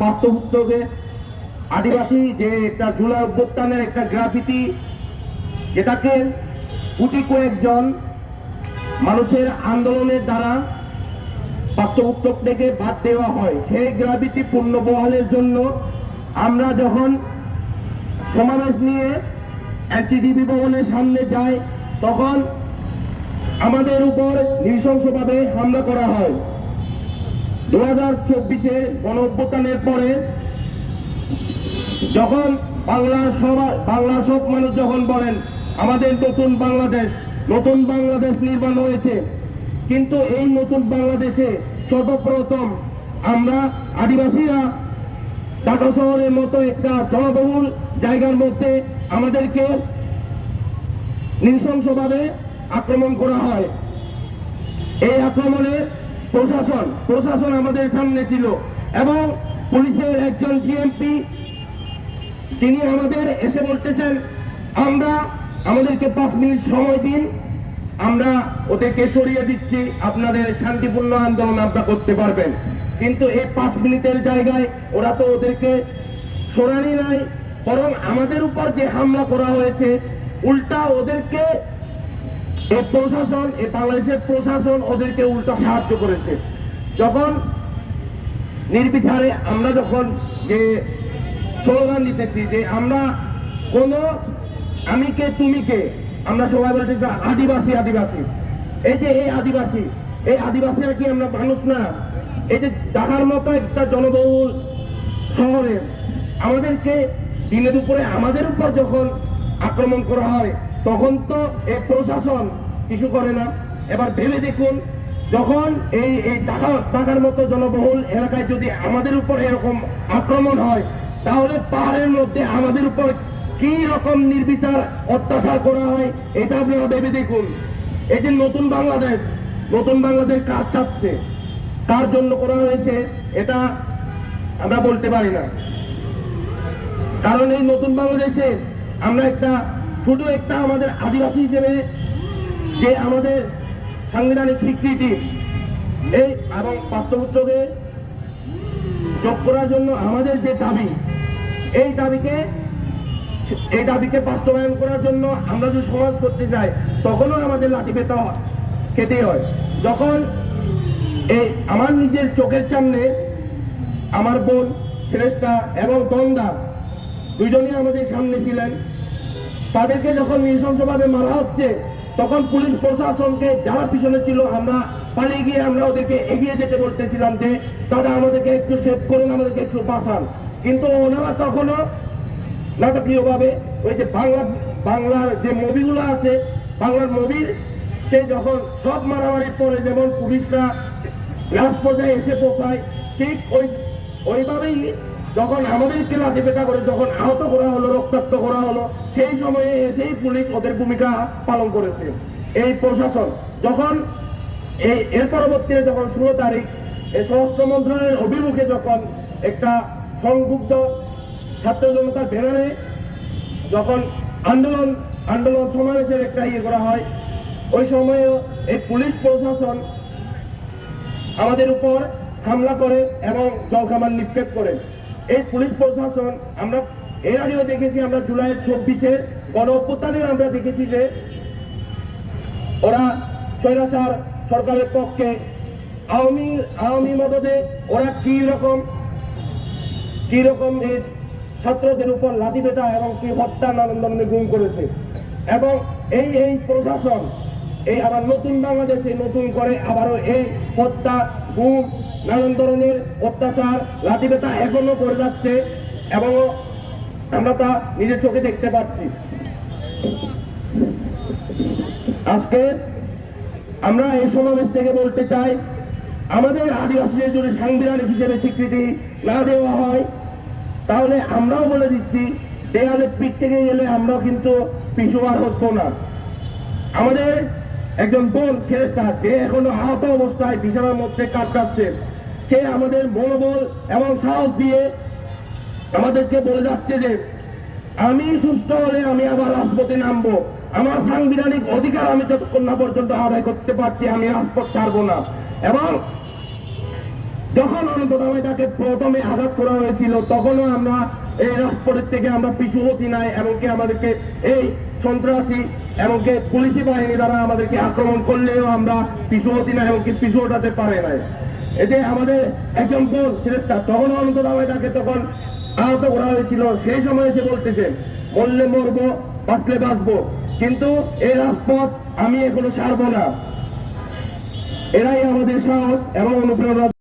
পার্থভুক্তকে আদিবাসী যে একটা জুলাই অভ্যুত্থানের একটা গ্রাফিতি যেটাকে গুটি কয়েকজন মানুষের আন্দোলনের দ্বারা পাঠ্যভুক্ত থেকে বাদ দেওয়া হয়। সেই গ্রাভিটি পূর্ণ বহালের জন্য আমরা যখন সমাবেশ নিয়ে এনসিডিবি ভবনের সামনে যাই, তখন আমাদের উপর নৃশংসভাবে হামলা করা হয়। দু হাজার চব্বিশে গণ অভ্যুত্থানের পরে যখন বাংলার সবাই বাংলার সব মানুষ যখন বলেন, আমাদের নতুন বাংলাদেশ নতুন বাংলাদেশ নির্মাণ হয়েছে। কিন্তু এই নতুন বাংলাদেশে সর্বপ্রথম আমরা আদিবাসীরা ঢাকা শহরের মতো একটা জনবহুল জায়গার মধ্যে আমাদেরকে নৃশংসভাবে আক্রমণ করা হয়। এই আক্রমণে প্রশাসন প্রশাসন আমাদের সামনে ছিল। এবং পুলিশের একজন ডিএমপি, তিনি আমাদের এসে বলতেছেন, আমরা আমাদেরকে পাঁচ মিনিট সময় দিন, আমরা ওদেরকে সরিয়ে দিচ্ছি, আপনাদের শান্তিপূর্ণ আন্দোলন আমরা করতে পারবেন। কিন্তু এই পাঁচ মিনিটের জায়গায় ওরা তো ওদেরকে সরানি নাই, বরং আমাদের উপর যে হামলা করা হয়েছে, উল্টা ওদেরকে এই প্রশাসন এই বাংলাদেশের প্রশাসন ওদেরকে উল্টা সাহায্য করেছে। যখন নির্বিচারে আমরা যখন যে স্লোগান দিতেছি যে আমরা কোন আমি কে তুমি কে আমরা সবাই বলতেছি আদিবাসী আদিবাসী। এই যে এই আদিবাসী, এই আদিবাসীরা কি আমরা মানুষ না। এই যে ঢাকার মতো একটা জনবহুল শহরে আমাদেরকে দিনে দুপুরে আমাদের উপর যখন আক্রমণ করা হয় তখন তো এই প্রশাসন কিছু করে না। এবার ভেবে দেখুন, যখন এই এই ঢাকা ঢাকার মতো জনবহুল এলাকায় যদি আমাদের উপর এরকম আক্রমণ হয়, তাহলে পাহাড়ের মধ্যে আমাদের উপর কি রকম নির্বিচার, অত্যাচার করা হয়, এটা আপনারা ভেবে দেখুন। এই যে নতুন বাংলাদেশ নতুন বাংলাদেশ কাজ চাচ্ছে কার জন্য করা হয়েছে, এটা আমরা বলতে পারি না। কারণ এই নতুন বাংলাদেশে আমরা একটা শুধু একটা আমাদের আদিবাসী হিসেবে যে আমাদের সাংবিধানিক স্বীকৃতি, এই এবং পাঁচতপুত্রকে যোগ করার জন্য আমাদের যে দাবি, এই দাবিকে এই দাবিকে বাস্তবায়ন করার জন্য আমরা যদি সমাজ করতে চাই, তখনও আমাদের লাঠি পেতে হয়, খেতে হয়। যখন এই আমার নিজের চোখের সামনে আমার বোন, শ্রেষ্ঠা এবং তন্দা দুজনেই আমাদের সামনে ছিলেন তাদেরকে যখন নৃশংসভাবে মারা হচ্ছে, তখন পুলিশ প্রশাসনকে যারা পিছনে ছিল, আমরা পালিয়ে গিয়ে আমরা ওদেরকে এগিয়ে যেতে বলতেছিলাম যে তারা আমাদেরকে একটু সেভ করুন, আমাদেরকে একটু বাঁচান। কিন্তু ওনারা তখনও নাটকীয়ভাবে ওই যে বাংলা, বাংলার যে মুভিগুলো আছে, বাংলার মুভির তে যখন সব মারামারি পরে যেমন পুলিশরা লাস্ট পর্যায়ে এসে পৌঁছায় ঠিক ওই, ওইভাবেই যখন আমাদেরকে লাঠি পেটা করে, যখন আহত করা হলো, রক্তাক্ত করা হলো, সেই সময়ে এসেই পুলিশ ওদের ভূমিকা পালন করেছে। এই প্রশাসন যখন এই, এর পরবর্তীতে যখন ষোলো তারিখ এই স্বরাষ্ট্র মন্ত্রণালয়ের অভিমুখে যখন একটা সংযুক্ত ছাত্র জনতার ব্যানারে যখন আন্দোলন আন্দোলন সমাবেশের একটা ইয়ে করা হয়, ওই সময়ে এই পুলিশ প্রশাসন আমাদের উপর হামলা করে এবং জলখাবার নিক্ষেপ করে। এই পুলিশ প্রশাসন, আমরা এর আগেও দেখেছি আমরা জুলাই চব্বিশের গণ আমরা দেখেছি যে ওরা স্বৈরাচার সরকারের পক্ষে আওয়ামী আওয়ামী মদদে ওরা কি রকম কি রকম ছাত্রদের উপর লাঠি পেটা এবং কি হত্যা নানান গুম করেছে। এবং এই এই প্রশাসন, এই আবার নতুন বাংলাদেশে নতুন করে আবারও এই হত্যা গুম নানান ধরনের অত্যাচার, লাঠি পেটা এখনও করে যাচ্ছে এবং আমরা তা নিজের চোখে দেখতে পাচ্ছি। আজকে আমরা এই সমাবেশ থেকে বলতে চাই, আমাদের আদিবাসীদের যদি সাংবিধানিক হিসেবে স্বীকৃতি না দেওয়া হয়, তাহলে আমরাও বলে দিচ্ছি দেয়ালে পিঠ থেকে গেলে আমরাও কিন্তু পিছুয়ার হতো না। আমাদের একজন বোন শ্রেষ্ঠা যে এখনও আহত অবস্থায় বিছানার মধ্যে কাটাচ্ছে সে আমাদের মনোবল এবং সাহস দিয়ে আমাদেরকে বলে যাচ্ছে যে, আমি সুস্থ হলে আমি আবার রাজপথে নামবো। আমার সাংবিধানিক অধিকার আমি যতক্ষণ না পর্যন্ত আদায় করতে পারছি, আমি রাজপথ ছাড়বো না। এবং যখন অনন্তদামে তাকে প্রথমে আঘাত করা হয়েছিল, তখনও আমরা এই রাজপথের থেকে আমরা পিছু হতি নাই, এমনকি আমাদেরকে এই সন্ত্রাসী এমনকি পুলিশি বাহিনী দ্বারা আমাদেরকে আক্রমণ করলেও আমরা পিছু হতি না, এমনকি পিছু হটাতে পারে নাই। এতে আমাদের একজন বোন শ্রেষ্ঠা তখন অনন্তদামে তাকে তখন আহত করা হয়েছিল। সেই সময় এসে বলতেছে, মরলে মরবো, বাঁচলে বাঁচবো। কিন্তু এই রাজপথ আমি এখনও ছাড়বো না। এরাই আমাদের সাহস এবং অনুপ্রেরণা